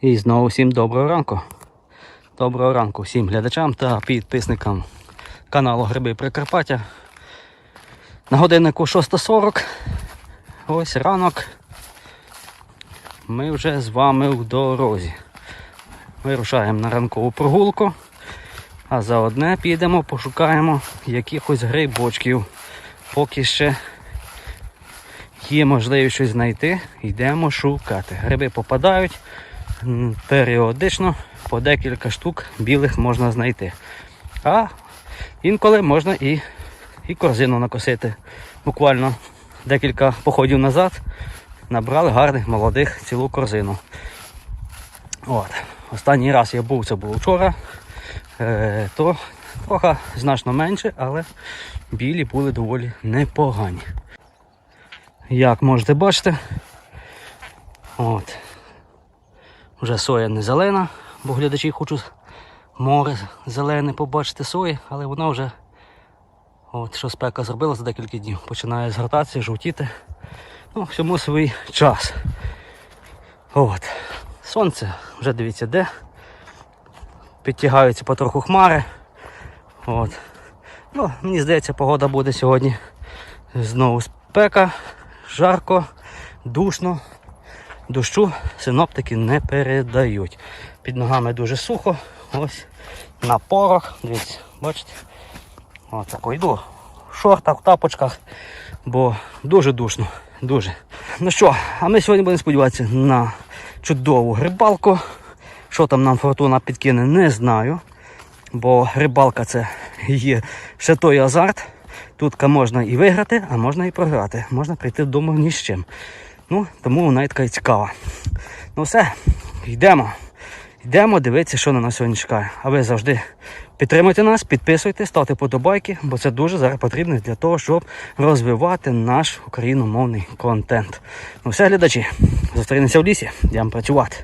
І знову всім доброго ранку. Доброго ранку всім глядачам та підписникам каналу Гриби Прикарпаття. На годиннику 6.40. Ось ранок. Ми вже з вами в дорозі. Вирушаємо на ранкову прогулку, а заодне підемо, пошукаємо якихось грибочків. Поки ще є можливість щось знайти, йдемо шукати. Гриби попадають періодично, по декілька штук білих можна знайти. А інколи можна і, і корзину накосити. Буквально декілька походів назад набрали гарних молодих цілу корзину. От. Останній раз я був, це було вчора, е, то трохи значно менше, але білі були доволі непогані. Як можете бачити, от. Вже соя не зелена, бо глядачі хочуть море зелене побачити сої, але вона вже, от що спека зробила за декілька днів, починає згортатися, жовтіти. Ну, всьому свій час. От. Сонце вже дивіться де. Підтягаються потроху хмари. От. Ну, мені здається, погода буде сьогодні знову спека, жарко, душно. Дощу синоптики не передають. Під ногами дуже сухо. Ось на порох. Дивіться, бачите? Ось так йду. В шортах, в тапочках, бо дуже душно. Дуже. Ну що, а ми сьогодні будемо сподіватися на чудову рибалку. Що там нам фортуна підкине, не знаю. Бо рибалка це є ще той азарт. Тут можна і виграти, а можна і програти. Можна прийти вдома ні з чим. Ну, тому вона і така і цікава. Ну все, йдемо. Йдемо дивитися, що на нас сьогодні чекає. А ви завжди підтримуйте нас, підписуйте, ставте подобайки, бо це дуже зараз потрібно для того, щоб розвивати наш україномовний контент. Ну все, глядачі, зустрінемося в лісі, йдемо працювати.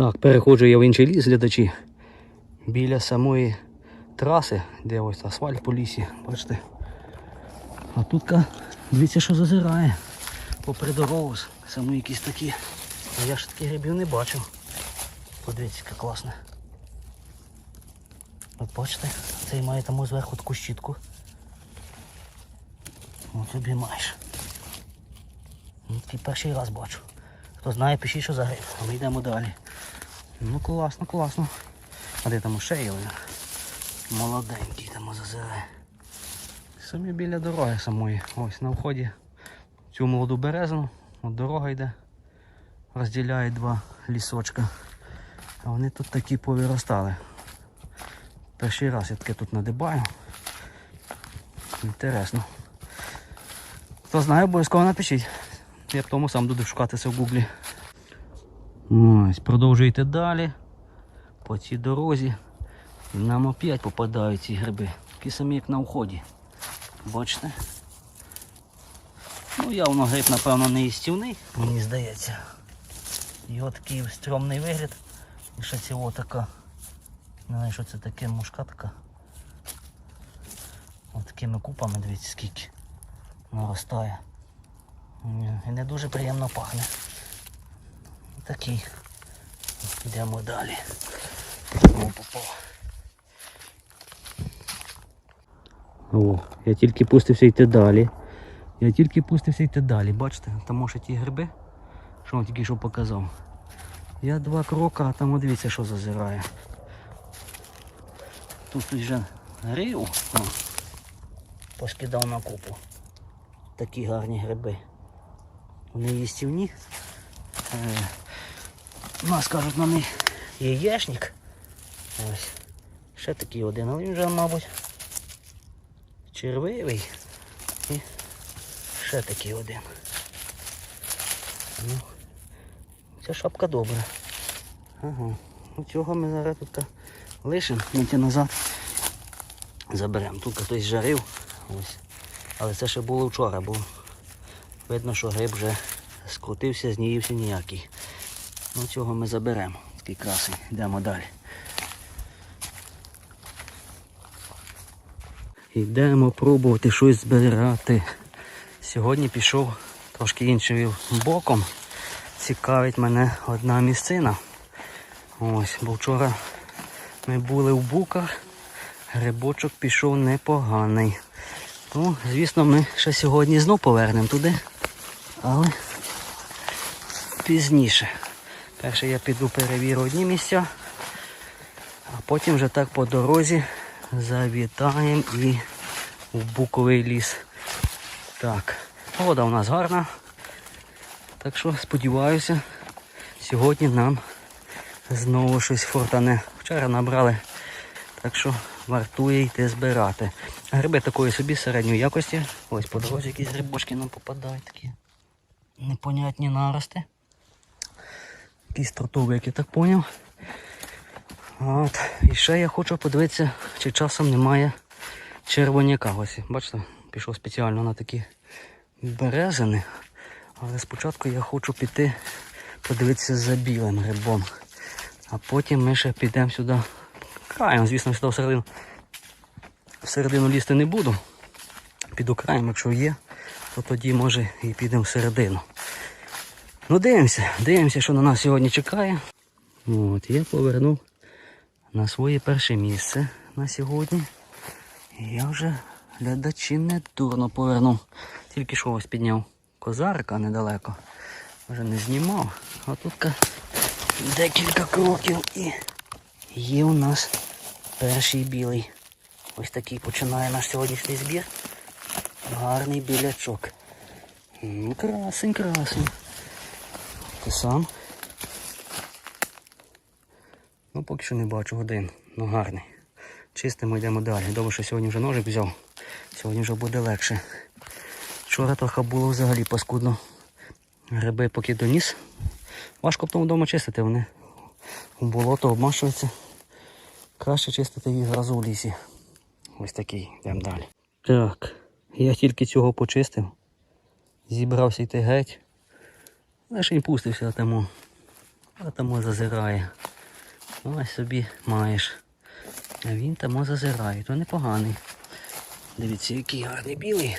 Так, переходжу я в інший ліс, глядачі. Біля самої траси, де ось асфальт по лісі, бачите. А тут дивіться, що зазирає. Попри дорогу, саме якісь такі. А я ж таких грибів не бачив. Подивіться, яка класна. От бачите, цей має там зверху таку щітку. От тобі маєш. Ну, такий перший раз бачу. Хто знає, пишіть, що за гриб. А ми йдемо далі. Ну класно, класно. А де там ще є? Молоденький там зазирає. Самі біля дороги самої. Ось на вході цю молоду березну. От дорога йде. Розділяє два лісочка. А вони тут такі повиростали. Перший раз я таке тут надибаю. Інтересно. Хто знає, обов'язково напишіть. Я тому сам буду шукати це в гуглі. Ось, продовжуйте далі. По цій дорозі. Нам опять попадають ці гриби. Такі самі, як на вході. Бачите? Ну, явно гриб, напевно, не їстівний, мені здається. Його такий стрьомний вигляд. І ще цього така. Не знаю, що це таке мушка така. Ось такими купами, дивіться, скільки наростає. І не дуже приємно пахне. Такий. Йдемо далі. О, я тільки пустився йти далі. Я тільки пустився йти далі. Бачите, там може ті гриби, що вам тільки що показав. Я два кроки, а там дивіться, що зазирає. Тут вже грив, поскидав на купу. Такі гарні гриби. Вони їстівні. У нас кажуть на них яєшник. Ось. Ще такий один, але він вже, мабуть, червивий. І ще такий один. Ну, ця шапка добра. Ага. Ну, цього ми зараз тут лишимо, мінти назад. Заберемо. Тут хтось жарив. Ось. Але це ще було вчора, бо видно, що гриб вже скрутився, зніївся ніякий. Ну цього ми заберемо. Такий красий. Йдемо далі. Йдемо пробувати щось збирати. Сьогодні пішов трошки іншим боком. Цікавить мене одна місцина. Ось, бо вчора ми були в буках, грибочок пішов непоганий. Ну, звісно, ми ще сьогодні знов повернемо туди, але пізніше. Перше я піду перевірю одні місця, а потім вже так по дорозі завітаємо і в буковий ліс. Так, погода у нас гарна. Так що сподіваюся, сьогодні нам знову щось фортане. Вчора набрали, так що вартує йти збирати. Гриби такої собі середньої якості. Ось по дорозі якісь грибочки нам попадають такі непонятні нарости. Якісь тротовик, я так поняв. От. І ще я хочу подивитися, чи часом немає червоняка. Ось, бачите, пішов спеціально на такі березини. Але спочатку я хочу піти подивитися за білим грибом. А потім ми ще підемо сюди. Краєм, звісно, сюди всередину. Всередину лізти не буду. Піду краєм, якщо є, то тоді може і підемо всередину. Ну дивимося, дивимося, що на нас сьогодні чекає. От, я повернув на своє перше місце на сьогодні. Я вже глядачі не дурно повернув. Тільки що ось підняв козарика недалеко. Вже не знімав. А тут декілька кроків і є у нас перший білий. Ось такий починає наш сьогоднішній збір. Гарний білячок. Красень, красень. Ти сам. Ну, поки що не бачу один. Ну гарний. Чистимо, йдемо далі. Добре, що сьогодні вже ножик взяв. Сьогодні вже буде легше. Вчора трохи було взагалі паскудно. Гриби поки доніс. Важко тому вдома чистити, вони в болото обмашуються. Краще чистити їх зразу в лісі. Ось такий, йдемо далі. Так, я тільки цього почистив. Зібрався йти геть. Лише й пустився тому. А тому зазирає. Ось собі маєш. А він тому зазирає, то непоганий. Дивіться, який гарний білий.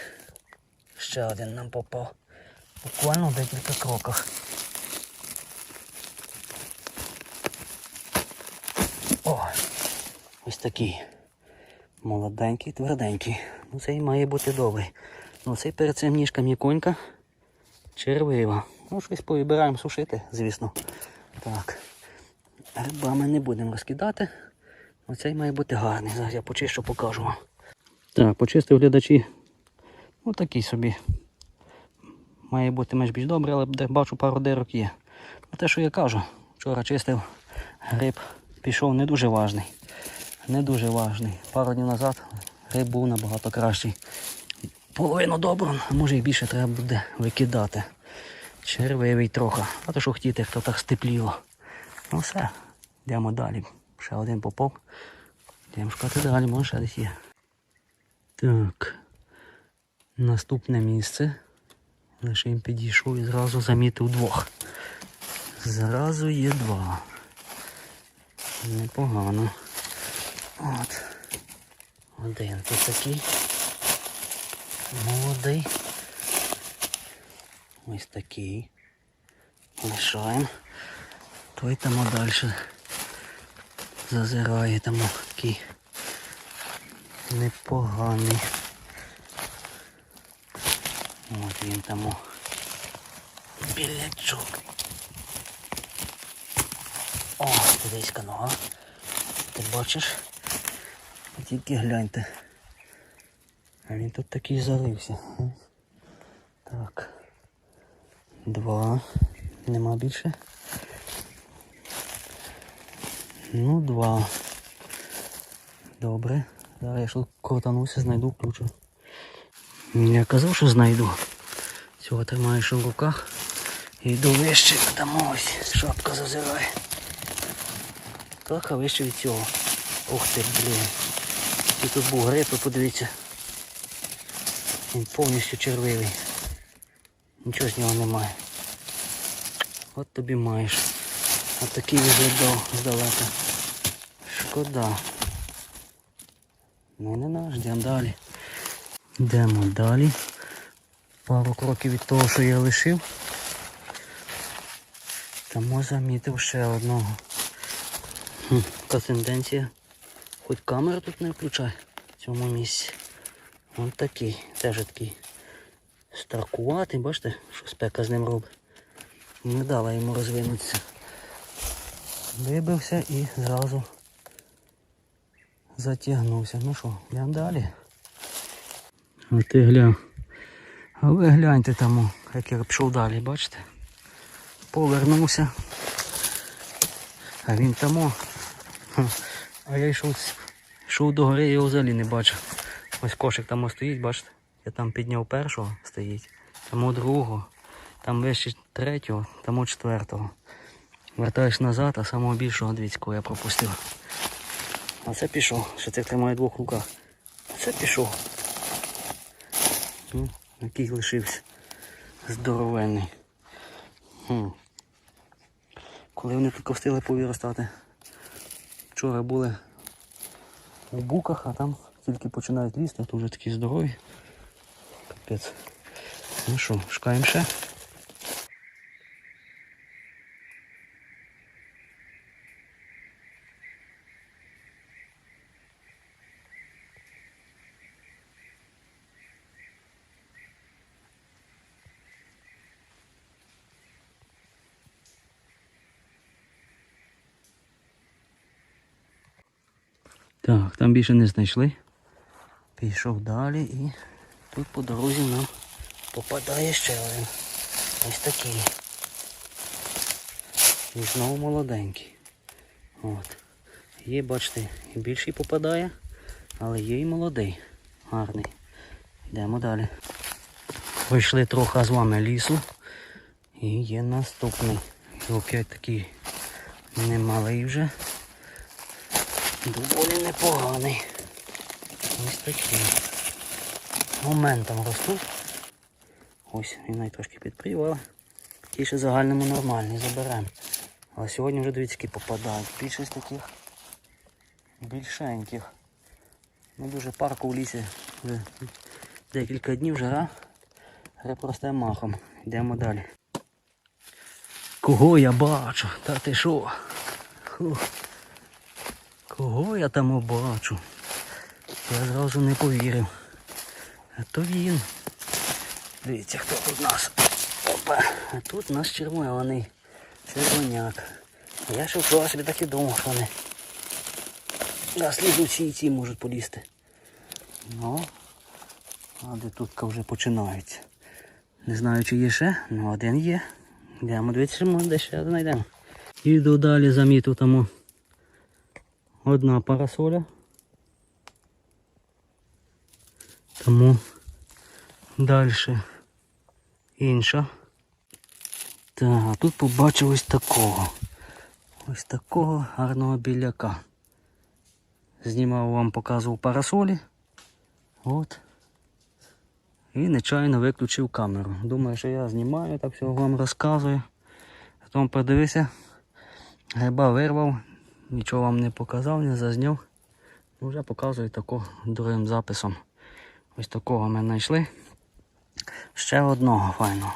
Ще один нам попав. Буквально в декілька кроках. О! Ось такий. Молоденький, тверденький. Ну цей має бути добрий. Ну цей перед цим ніжка м'яконька. Червива. Ну, щось повибираємо сушити, звісно. Так. Грибами не будемо розкидати. Оцей має бути гарний. Зараз я почищу, покажу вам. Так, почистив глядачі. Ну такий собі. Має бути менш більш добре, але бачу пару дирок є. А те, що я кажу, вчора чистив гриб, пішов не дуже важний. Не дуже важний. Пару днів назад гриб був набагато кращий. Половину добру, а може і більше треба буде викидати. Червивий трохи. А то що хотіти, хто так степліло. Ну все, йдемо далі. Ще один попов. Йдемо шукати далі, може ще десь є. Так. Наступне місце. Лише їм підійшов і зразу замітив двох. Зразу є два. Непогано. От. Один тут такий. Молодий. Ось такий. Лишаємо. Той там далі зазирає там такий непоганий. От він там. Білячок. О, дивись нога. Ти бачиш? Тільки гляньте. А він тут такий залився. Так. Два. Нема більше. Ну, два. Добре. Зараз я що крутануся, знайду, включу. Я казав, що знайду. Цього тримаєш у руках. І йду вище, там ось шапка зазирає. Трохи вище від цього. Ух ти, блін. І тут був гриб, подивіться. Він повністю червивий. Нічого з нього немає. От тобі маєш. От такий виглядав здалека. Шкода. Ну не наш, йдемо далі. Йдемо далі. Пару кроків від того, що я лишив. Тому замітив ще одного. Хм, Яка тенденція. Хоч камеру тут не включай в цьому місці. Ось такий, теж такий старкуватий, бачите, що спека з ним робить. Не дала йому розвинутися. Вибився і зразу затягнувся. Ну що, йдемо далі. А ти глянь. А ви гляньте там, як я пішов далі, бачите? Повернувся. А він там. А я йшов, йшов до гори, його взагалі не бачив. Ось кошик там стоїть, бачите? Я там підняв першого стоїть, там другого, там вище третього, там у четвертого. Вертаєш назад, а самого більшого двіцького я пропустив. А це пішов, що це тримає двох руках. А це пішов. Ну, який лишився. Здоровенний. Хм. Коли вони тут встигли повіростати. Вчора були у буках, а там тільки починають лізти, а то вже такі здорові. Капець. Ну що, шукаємо ще. Так, там більше не знайшли. Пішов далі і тут по дорозі нам попадає ще один. Ось такий. І знову молоденький. От. Є, бачите, і більший попадає, але є і молодий. Гарний. Йдемо далі. Пройшли трохи з вами лісу. І є наступний. Опять такий немалий вже. Доволі непоганий. Ось такий. Моментом ростуть. Ось він навіть трошки підпрів, але ті ще загальному нормальний, заберемо. Але сьогодні вже дивіться, які попадають. Більшість таких більшеньких. Ну дуже парку в лісі. Вже декілька днів жара. Гриб махом. Йдемо далі. Кого я бачу? Та ти що? Кого я там бачу? Я зразу не повірив. А то він. Дивіться, хто тут у нас. Опа. А тут у нас червоний. Червоняк. Я вчора собі так і думав, що вони на слідучі і ці можуть полізти. Ну, а де тут вже починаються. Не знаю, чи є ще, але один є. Йдемо дивитися, може де ще знайдемо. Іду далі заміту тому. Одна парасоля. Тому далі інша. Так, а тут побачив ось такого. Ось такого гарного біляка. Знімав вам, показував парасолі. От. І нечайно виключив камеру. Думаю, що я знімаю, так все вам розказую. Потім подивися. Гриба вирвав, нічого вам не показав, не зазняв. Ну, Вже показую тако другим записом. Ось такого ми знайшли. Ще одного файного.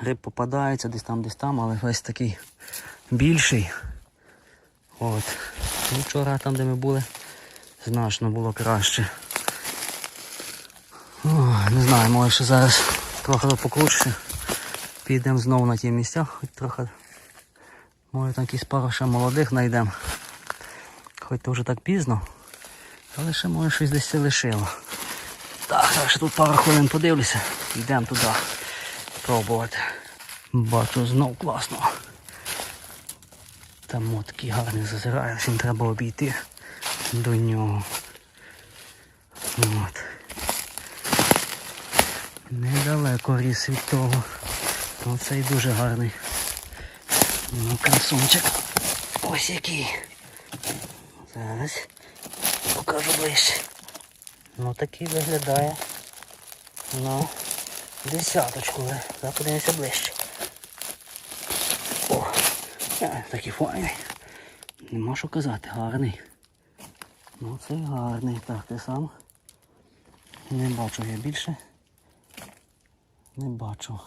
Гриб попадається десь там, десь там, але весь такий більший. От. Ну, вчора там, де ми були, значно було краще. Ой. Не знаю, може ще зараз трохи покручше. Підемо знову на ті місця, хоч трохи. Може там якісь пару ще молодих знайдемо. Хоч то вже так пізно. Але ще може щось десь лишило. Так, так ще тут пару хвилин подивлюся. Йдемо туди пробувати. Бачу знов класно. Там такий гарний зазирає, всім треба обійти до нього. От. Недалеко ріс від того. Оцей дуже гарний. Ну, красунчик. Ось який. Зараз покажу ближче. Ну такий виглядає. Ну, десяточку. Зараз подивимося ближче. О, е, такий файний. Нема що казати, гарний. Ну це гарний. Так, ти сам. Не бачу я більше. Не бачу.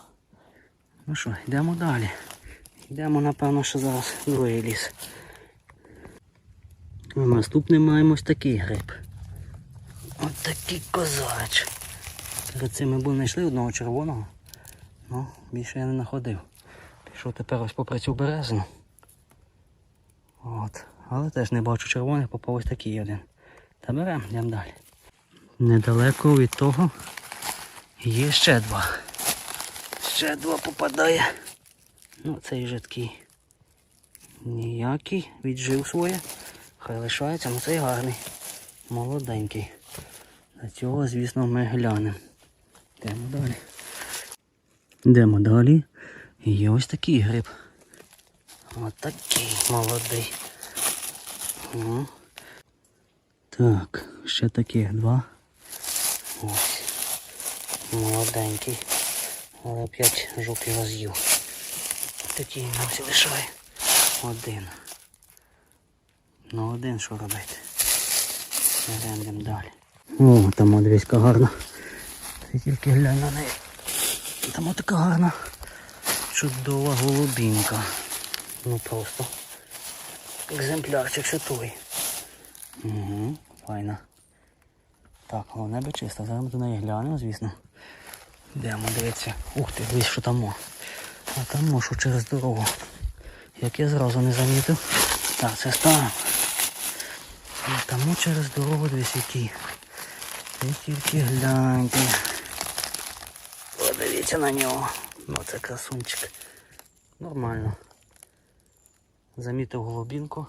Ну що, йдемо далі. Йдемо, напевно, що зараз другий ліс. Наступний маємо ось такий гриб. Ось такий козач. Перед цим ми були знайшли одного червоного. Ну, більше я не знаходив. Пішов тепер ось попри цю березину. От. Але теж не бачу червоних, попав ось такий один. Та беремо, йдемо далі. Недалеко від того є ще два. Ще два попадає. Ну, цей вже такий ніякий, віджив своє. Хай лишається, ну цей гарний. Молоденький. На цього, звісно, ми глянемо. Йдемо далі. Йдемо далі. Є ось такий гриб. Ось такий молодий. О. Так, ще таких два. Ось. Молоденький. Але п'ять жук його з'їв. Такий ось лишає. Один. Ну один що робити? Йдемо далі. О, там яка гарна. Ти тільки глянь на неї. Там така гарна. Чудова голубінка. Ну просто. Екземплярчик ще той. Угу, файна. Так, головне би чисто. Зараз ми до неї глянемо, звісно. Йдемо, дивіться. Ух ти, дивись, що там. А там що через дорогу. Як я зразу не замітив. Так, це ставимо. А там через дорогу дивись який. Ви тільки гляньте. Подивіться на нього. Ну це красунчик. Нормально. Замітив голубінку.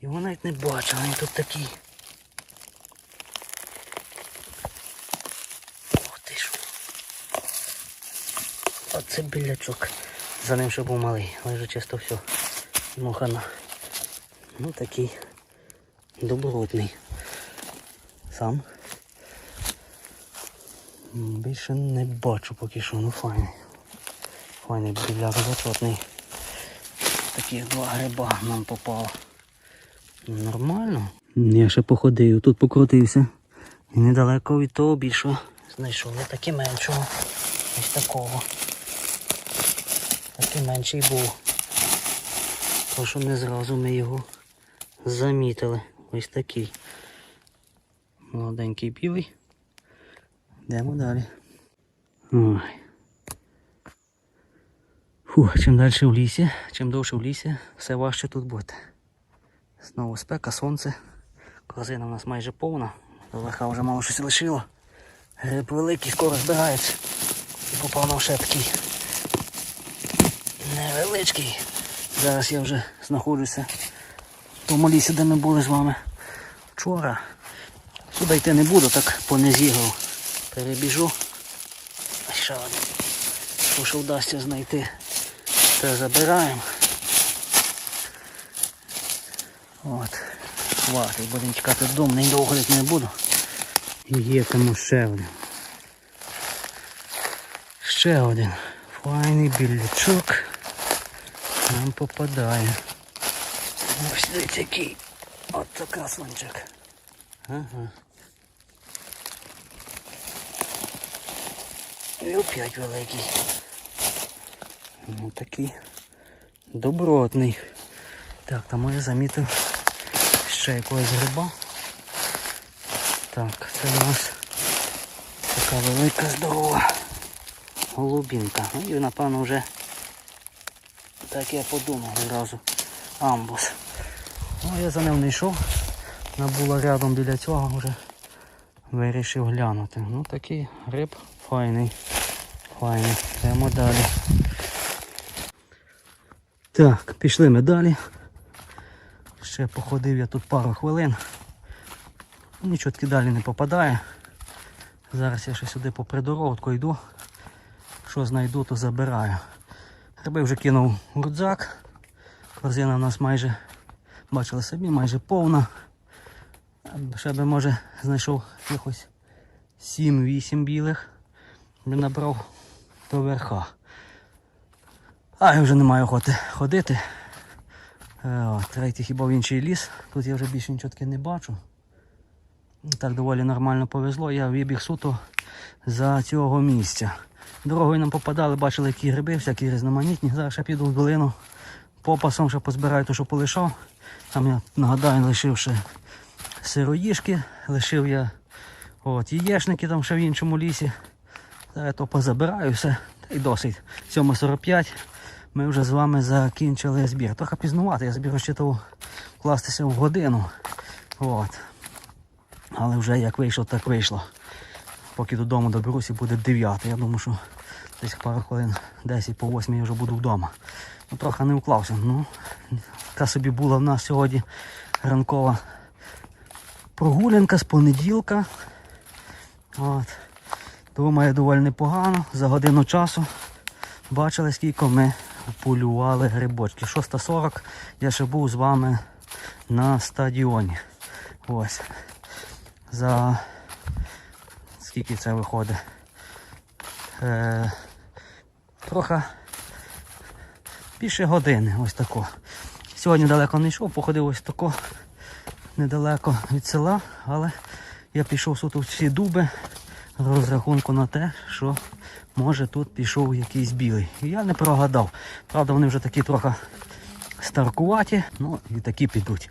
Його навіть не бачив, він тут такий. Ух ти ж. Оце білячок. За ним ще був малий, але чисто все. Мохана. Ну такий добротний. Сам. Більше не бачу поки що, ну файний. Файний біляк зачетний. Такі два гриба нам попало. Нормально. Я ще походив, тут покрутився. І недалеко від того більшого знайшов. Я таки меншого. Ось такого. Такий менший був. То що не зразу ми його замітили. Ось такий. Молоденький білий. Йдемо далі. Ой. Фу, чим далі в лісі, чим довше в лісі, все важче тут бути. Знову спека, сонце. Корзина у нас майже повна. Верха вже мало щось лишило. Гриб великий, скоро збирається. І попав нам ще такий невеличкий. Зараз я вже знаходжуся в тому лісі, де ми були з вами вчора. Сюди йти не буду, так по низігу перебіжу. Ще один. То, що вдасться знайти, те забираємо. От. Хватить, будемо тікати додому, недовго ходити не буду. Є тому ще один. Ще один. Файний білячок. Нам попадає. Ось який. От це красунчик. Ага. І опять великий. Ну такий добротний. Так, там я замітив ще якогось гриба. Так, це у нас така велика здорова голубінка. Ну і напевно вже так я подумав одразу. Амбус. Ну я за ним не йшов. Вона була рядом біля цього вже. Вирішив глянути. Ну такий риб файний. Файний. Йдемо далі. Так, пішли ми далі. Ще походив я тут пару хвилин. Нічого таки далі не попадає. Зараз я ще сюди по придорожку йду. Що знайду, то забираю. Гриби вже кинув рюкзак. Корзина у нас майже, бачили самі, майже повна. Ще би може знайшов якихось 7-8 білих. Би набрав до верха. А я вже не маю охоти ходити. Е, О, третій хіба в інший ліс. Тут я вже більше нічого таки не бачу. Так доволі нормально повезло. Я вибіг суто за цього місця. Дорогою нам попадали, бачили, які гриби, всякі різноманітні. Зараз ще піду в долину. Попасом ще позбираю те, що полишав. Там я нагадаю, лишив ще сироїшки, лишив я от, яєшники там ще в іншому лісі. Зараз я то позабираю все. Та й досить. 7.45 ми вже з вами закінчили збір. Трохи пізнувати, я збір розчитував вкластися в годину. От. Але вже як вийшло, так вийшло. Поки додому доберуся, буде 9. Я думаю, що десь пару хвилин 10 по 8 я вже буду вдома. Ну, трохи не вклався. Ну, така собі була в нас сьогодні ранкова прогулянка з понеділка. От. Думаю, доволі непогано. За годину часу бачили, скільки ми полювали грибочки. 6.40 я ще був з вами на стадіоні. Ось. За скільки це виходить? Е, трохи більше години. Ось тако. Сьогодні далеко не йшов, походив ось тако недалеко від села, але я пішов суто в ці дуби розрахунку на те, що може тут пішов якийсь білий. Я не прогадав. Правда, вони вже такі трохи старкуваті, ну і такі підуть.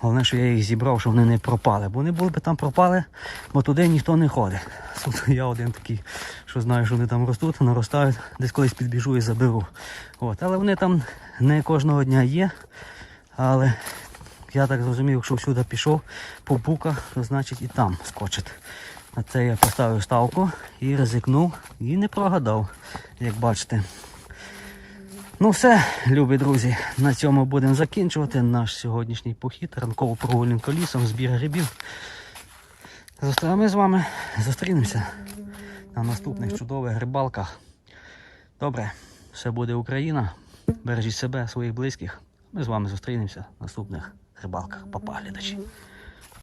Головне, що я їх зібрав, щоб вони не пропали. Бо вони були б там пропали, бо туди ніхто не ходить. Тут я один такий, що знаю, що вони там ростуть, наростають, десь колись підбіжу і заберу. От. Але вони там не кожного дня є. Але я так зрозумів, якщо всюди пішов по буках, то значить і там скочить. На це я поставив ставку і ризикнув і не прогадав, як бачите. Ну все, любі друзі, на цьому будемо закінчувати наш сьогоднішній похід, ранкову прогулянку лісом, збір грибів. Зустра- Ми з вами зустрінемося на наступних чудових рибалках. Добре, все буде Україна. Бережіть себе, своїх близьких. Ми з вами зустрінемося на наступних рибалках. Папа, глядачі.